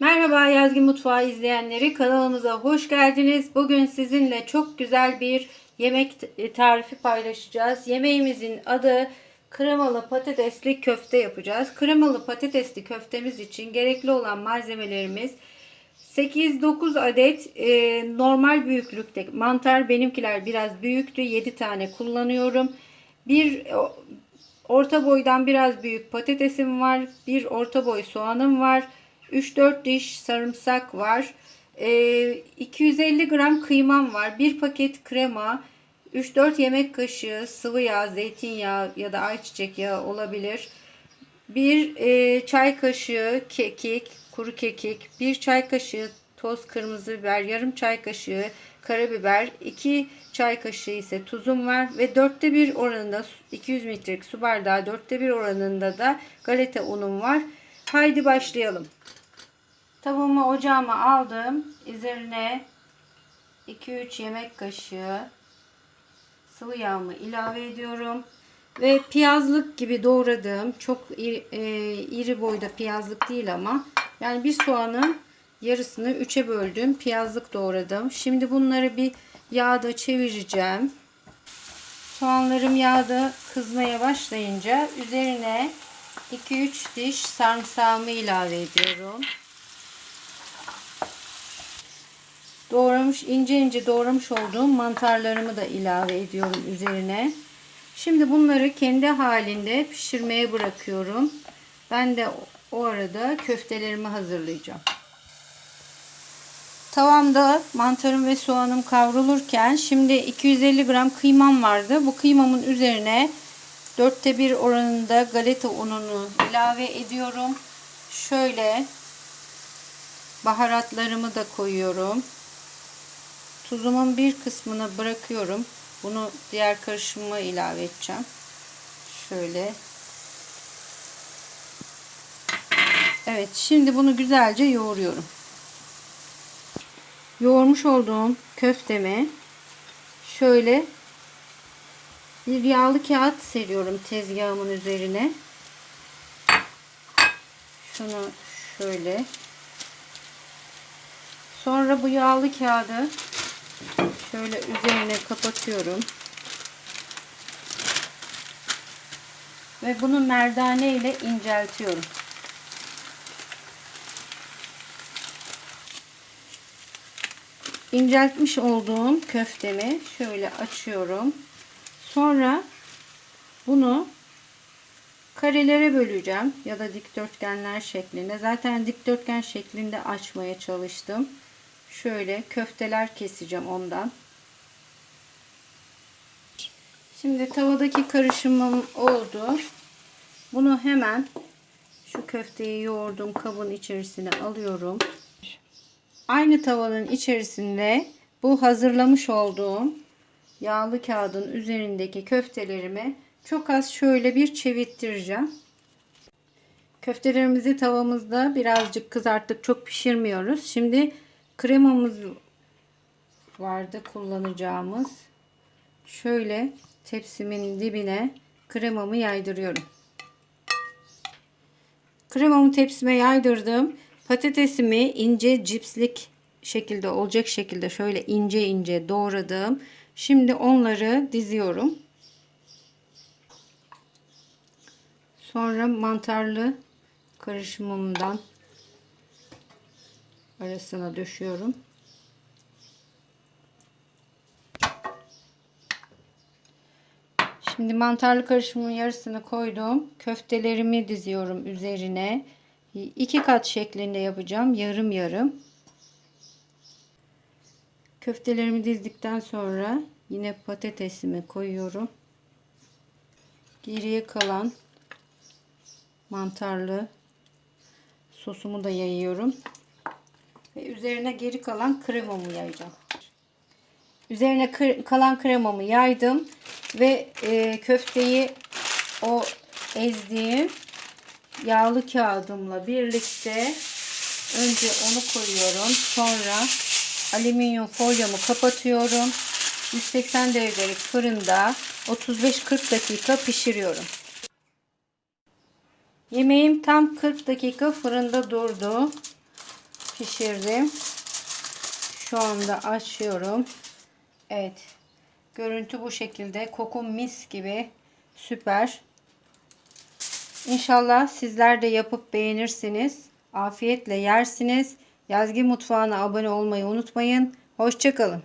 Merhaba Yazgı Mutfağı izleyenleri kanalımıza hoş geldiniz. Bugün sizinle çok güzel bir yemek t- tarifi paylaşacağız. Yemeğimizin adı kremalı patatesli köfte yapacağız. Kremalı patatesli köftemiz için gerekli olan malzemelerimiz 8-9 adet e, normal büyüklükte mantar benimkiler biraz büyüktü 7 tane kullanıyorum. Bir o- orta boydan biraz büyük patatesim var. Bir orta boy soğanım var. 3-4 diş sarımsak var. Ee, 250 gram kıymam var. 1 paket krema. 3-4 yemek kaşığı sıvı yağ, zeytinyağı ya da ayçiçek yağı olabilir. 1 e, çay kaşığı kekik, kuru kekik. 1 çay kaşığı toz kırmızı biber. Yarım çay kaşığı karabiber. 2 çay kaşığı ise tuzum var. Ve dörtte bir oranında 200 mililitrelik su bardağı dörtte bir oranında da galeta unum var. Haydi başlayalım. Tavamı ocağıma aldım. Üzerine 2-3 yemek kaşığı sıvı yağımı ilave ediyorum. Ve piyazlık gibi doğradığım çok iri, e, iri boyda piyazlık değil ama yani bir soğanın yarısını 3'e böldüm. Piyazlık doğradım. Şimdi bunları bir yağda çevireceğim. Soğanlarım yağda kızmaya başlayınca üzerine 2-3 diş sarımsağımı ilave ediyorum. Doğramış ince ince doğramış olduğum mantarlarımı da ilave ediyorum üzerine. Şimdi bunları kendi halinde pişirmeye bırakıyorum. Ben de o arada köftelerimi hazırlayacağım. Tavamda mantarım ve soğanım kavrulurken şimdi 250 gram kıymam vardı. Bu kıymamın üzerine dörtte bir oranında galeta ununu ilave ediyorum. Şöyle baharatlarımı da koyuyorum. Tuzumun bir kısmını bırakıyorum. Bunu diğer karışıma ilave edeceğim. Şöyle. Evet, şimdi bunu güzelce yoğuruyorum. Yoğurmuş olduğum köftemi şöyle bir yağlı kağıt seriyorum tezgahımın üzerine. Şunu şöyle. Sonra bu yağlı kağıdı şöyle üzerine kapatıyorum. Ve bunu merdane ile inceltiyorum. İnceltmiş olduğum köftemi şöyle açıyorum. Sonra bunu karelere böleceğim ya da dikdörtgenler şeklinde. Zaten dikdörtgen şeklinde açmaya çalıştım. Şöyle köfteler keseceğim ondan. Şimdi tavadaki karışımım oldu. Bunu hemen şu köfteyi yoğurduğum kabın içerisine alıyorum. Aynı tavanın içerisinde bu hazırlamış olduğum yağlı kağıdın üzerindeki köftelerimi çok az şöyle bir çevirttireceğim. Köftelerimizi tavamızda birazcık kızarttık. Çok pişirmiyoruz. Şimdi kremamız vardı kullanacağımız. Şöyle tepsimin dibine kremamı yaydırıyorum. Kremamı tepsime yaydırdım. Patatesimi ince cipslik şekilde olacak şekilde şöyle ince ince doğradım. Şimdi onları diziyorum. Sonra mantarlı karışımımdan arasına döşüyorum. Şimdi mantarlı karışımın yarısını koydum. Köftelerimi diziyorum üzerine. İki kat şeklinde yapacağım. Yarım yarım. Köftelerimi dizdikten sonra yine patatesimi koyuyorum. Geriye kalan mantarlı sosumu da yayıyorum. Ve üzerine geri kalan kremamı yayacağım. Üzerine kalan kremamı yaydım ve e, köfteyi o ezdiğim yağlı kağıdımla birlikte önce onu koyuyorum. Sonra alüminyum folyamı kapatıyorum. 180 derecelik fırında 35-40 dakika pişiriyorum. Yemeğim tam 40 dakika fırında durdu. Pişirdim. Şu anda açıyorum. Evet. Görüntü bu şekilde. Koku mis gibi. Süper. İnşallah sizler de yapıp beğenirsiniz. Afiyetle yersiniz. Yazgi Mutfağı'na abone olmayı unutmayın. Hoşçakalın.